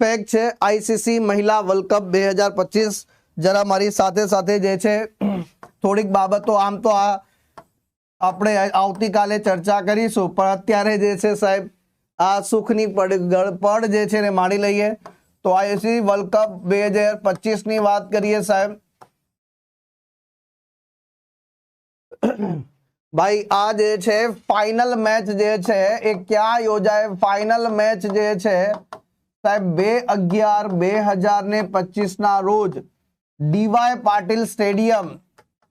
Fake છે ICC મહિલા world cup બે હજાર પચીસ. જરા મારી સાથે સાથે જે છે, થોડીક બાબતો આમ તો આ આપણે આવતીકાલે ચર્ચા કરીશું, પણ અત્યારે જે છે સાહેબ, આ સુખની પડ જે છે ને માણી લઈએ. તો આઈસીસી વર્લ્ડ કપ બે હજાર પચીસની વાત કરીએ સાહેબ. ભાઈ, આ જે છે ફાઇનલ મેચ જે છે, એ ક્યાં યોજાય? ફાઇનલ મેચ જે છે સાહેબ, બે અગિયાર, બે હજાર ને પચીસ ના રોજ DY Patil stadium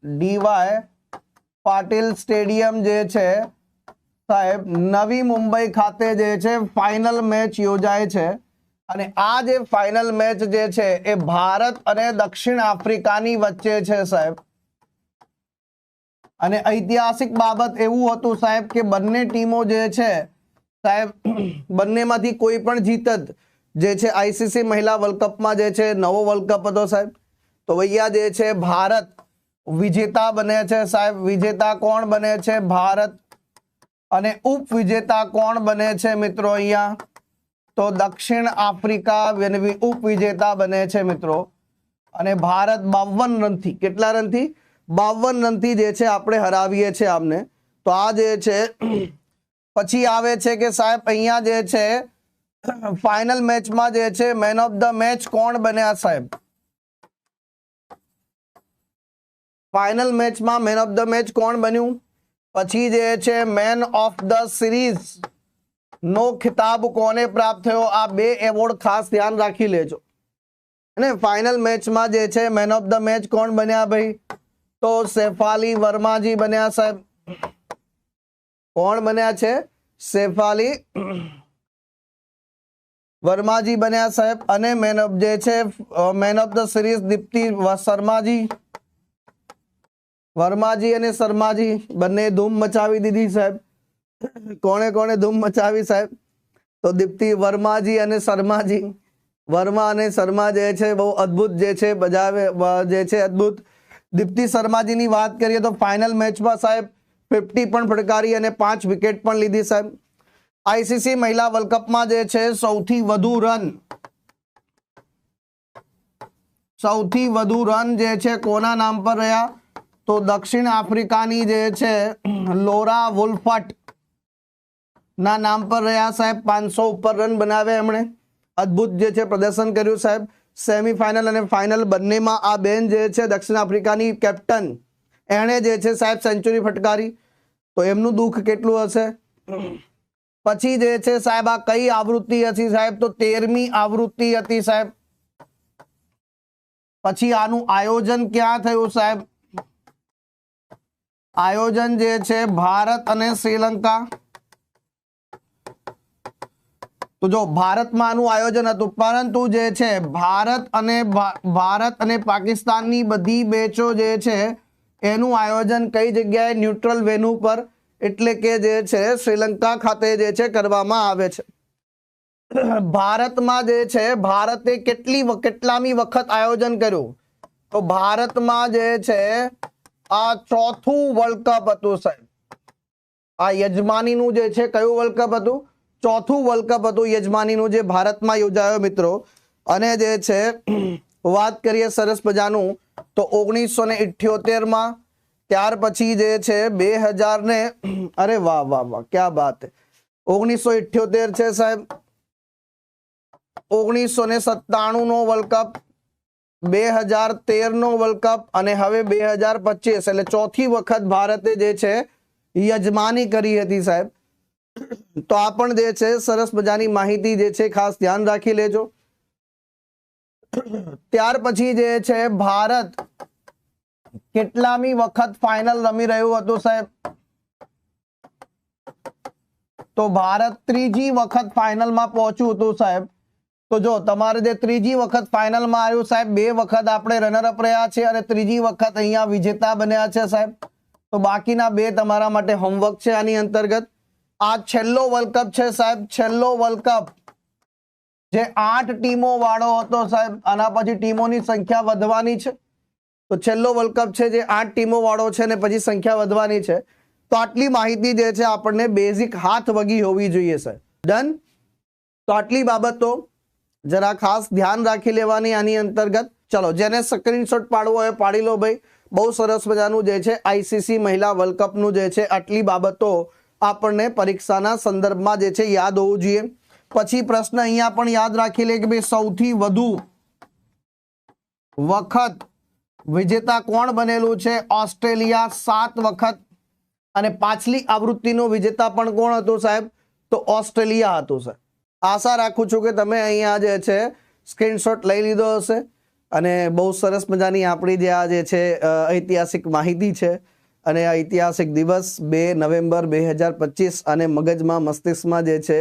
DY Patil stadium જે છે, સાહેબ, નવી મુંબઈ ખાતે જે છે ફાઇનલ મેચ યોજાય છે. અને આ જે ફાઇનલ મેચ જે છે, એ ભારત અને દક્ષિણ આફ્રિકાની વચ્ચે છે, સાહેબ. અને ઐતિહાસિક બાબત એવું હતું, સાહેબ, કે બંને ટીમો જે છે, સાહેબ, બંનેમાંથી કોઈ પણ જીતત જે છે આઈસીસી મહિલા વર્લ્ડ કપમાં જે છે નવો વર્લ્ડ કપ હતો સાહેબ. તો અહીંયા જે છે ભારત વિજેતા બને છે સાહેબ. વિજેતા કોણ બને છે? ભારત અને ઉપવિજેતા કોણ બને છે મિત્રો અહીંયા? તો દક્ષિણ આફ્રિકા ઉપ ઉપવિજેતા બને છે મિત્રો. અને ભારત બાવન રનથી, કેટલા રનથી? બાવન રનથી જે છે આપણે હરાવીએ છીએ આમને. તો આ જે છે, પછી આવે છે કે સાહેબ અહીંયા જે છે ફાઇનલ મેચમાં જે છે મેન ઓફ ધ મેચ કોણ બન્યા સાહેબ? ફાઇનલ મેચમાં મેન ઓફ ધ મેચ કોણ બન્યું? પછી જે છે મેન ઓફ ધ સિરીઝ નો ખિતાબ કોને પ્રાપ્ત થયો? આ બે એવોર્ડ ખાસ ધ્યાન રાખી લેજો. અને ફાઇનલ મેચમાં જે છે મેન ઓફ ધ મેચ કોણ બન્યા ભાઈ? તો સેફાલી વર્માજી બન્યા સાહેબ. કોણ બન્યા છે? સેફાલી વર્માજી બન્યા સાહેબ અને મેન ઓફ જે છે man of the series Deepti Sharmaji. વર્માજી અને શર્માજી બંને ધૂમ મચાવી દીધી સાહેબ. કોણે કોણે ધૂમ મચાવી સાહેબ? તો દીપ્તિ, વર્માજી અને શર્માજી. વર્મા અને શર્મા જે છે, બહુ અદ્ભુત જે છે, બજાવે જે છે, અદ્ભુત. દીપ્તિ શર્માજીની વાત કરીએ તો ફાઇનલ મેચમાં સાહેબ ફિફ્ટી પણ ફટકારી અને પાંચ વિકેટ પણ લીધી સાહેબ. આઈસીસી મહિલા વર્લ્ડ કપમાં જે છે, સૌથી વધુ રન સૌથી વધુ રન જે છે, કોના નામ પર રહ્યા? તો દક્ષિણ આફ્રિકાની જે છે, લોરા વુલ્ફટ ના નામ પર રહ્યા સાહેબ. પાંચસો ઉપર રન બનાવ્યા એમણે. અદ્ભુત જે છે, પ્રદર્શન કર્યું સાહેબ. સેમીફાઇનલ અને ફાઇનલ બંનેમાં આ બેન જે છે, દક્ષિણ આફ્રિકાની કેપ્ટન એણે જે છે સાહેબ સેન્ચુરી ફટકારી. તો એમનું દુઃખ કેટલું હશે? પછી જે છે સાહેબ, આ કઈ આવૃત્તિ હતી સાહેબ? તો તેરમી આવૃત્તિ હતી સાહેબ. પછી આનું આયોજન ક્યાં થયું સાહેબ? આયોજન જે છે ભારત અને શ્રીલંકા. તો જો ભારતમાં આનું આયોજન હતું, પરંતુ જે છે ભારત અને ભારત અને પાકિસ્તાનની બધી બેચો જે છે, એનું આયોજન કઈ જગ્યાએ ન્યુટ્રલ વેન્યુ પર એટલે કે જે છે, શ્રીલંકા ખાતે જે છે કરવામાં આવે છે. ભારતમાં જે છે, ભારતે કેટલી કેટલામી વખત આયોજન કર્યું? તો ભારતમાં જે છે, આ ચોથું વર્લ્ડ કપ હતું, સાહેબ. આ યજમાનીનું જે છે, કયું વર્લ્ડ કપ હતું? ચોથું વર્લ્ડ કપ હતું યજમાનીનું જે ભારતમાં યોજાયો, મિત્રો. અને જે છે, વાત કરીએ સરસ મજાનું, તો ઓગણીસો ને ઇઠ્યોતેરમાં ત્યાર પછી જે છે, બે હજાર ને, અરે વાહ વાહ વાહ, ક્યાં બાત ઓગણીસો ઇઠ્યોતેર છે સાહેબ. ઓગણીસો ને સત્તાણું નો વર્લ્ડ કપ બે હજાર તેર નો વર્લ્ડ કપ અને હવે બે હજાર પચીસ, એટલે ચોથી વખત ભારતે જે છે, યજમાની કરી હતી સાહેબ. તો આ પણ જે છે, સરસ મજાની માહિતી જે છે, ખાસ ધ્યાન રાખી લેજો. ત્યાર પછી જે છે, ભારત કેટલામી વખત ફાઇનલ રમી રહ્યું હતું, સાહેબ? તો ભારત ત્રીજી વખત ફાઇનલમાં પહોંચ્યું હતું, સાહેબ. તો જો, તમારે જે ત્રીજી વખત ફાઇનલમાં આવ્યું, સાહેબ, બે વખત આપણે રનરઅપ રહ્યા છે અને ત્રીજી વખત અહીંયા વિજેતા બન્યા છે, સાહેબ. તો બાકીના બે તમારા માટે હોમવર્ક છે આની અંતર્ગત. આ છેલ્લો વર્લ્ડ કપ છે, સાહેબ. છેલ્લો વર્લ્ડ કપ જે આઠ ટીમો વાળો હતો, સાહેબ. આના પછી ટીમોની સંખ્યા વધવાની છે. તો છેલ્લો વર્લ્ડ કપ છે જે આઠ ટીમો વાળો છે ને પછી સંખ્યા વધવાની છે. તો આટલી માહિતી જે છે આપણને બેઝિક હાથ વગી હોવી જોઈએ સર ડન તો આટલી બાબતો જરા ખાસ ધ્યાન રાખી લેવાની આની અંતર્ગત. ચલો, જેને સ્ક્રીનશોટ પાડવો હોય પાડી લો ભાઈ. બહુ સરસ મજાનું જે છે આઈસીસી મહિલા વર્લ્ડ કપનું જે છે આટલી બાબતો આપણને પરીક્ષાના સંદર્ભમાં જે છે યાદ હોવું જોઈએ. પછી પ્રશ્ન અહીંયા પણ યાદ રાખી લે કે ભાઈ સૌથી વધુ વખત વિજેતા કોણ બનેલું છે? ઓસ્ટ્રેલિયા સાત વખત અને પાછલી આવૃત્તિનો વિજેતા પણ કોણ હતું સાહેબ? તો ઓસ્ટ્રેલિયા હતું, સર. આશા રાખું છું કે તમે અહીંયા જે છે, સ્ક્રીનશોટ લઈ લીધો હશે અને બહુ સરસ મજાની આપણી જે આ જે છે ઐતિહાસિક માહિતી છે અને ઐતિહાસિક દિવસ બે નવેમ્બર બે હજાર પચીસ અને મગજમાં મસ્તિષ્કમાં જે છે,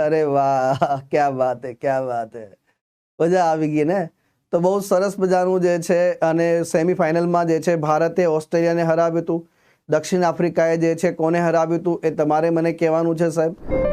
અરે વાહ, ક્યાં વાત હે, ક્યાં વાત હે. મજા આવી ગઈ ને? તો બહુ સરસ મજાનું જે છે અને સેમિફાઇનલમાં જે છે ભારતે ઓસ્ટ્રેલિયાને હરાવ્યું હતું. દક્ષિણ આફ્રિકાએ જે છે કોને હરાવ્યું હતું એ તમારે મને કહેવાનું છે સાહેબ.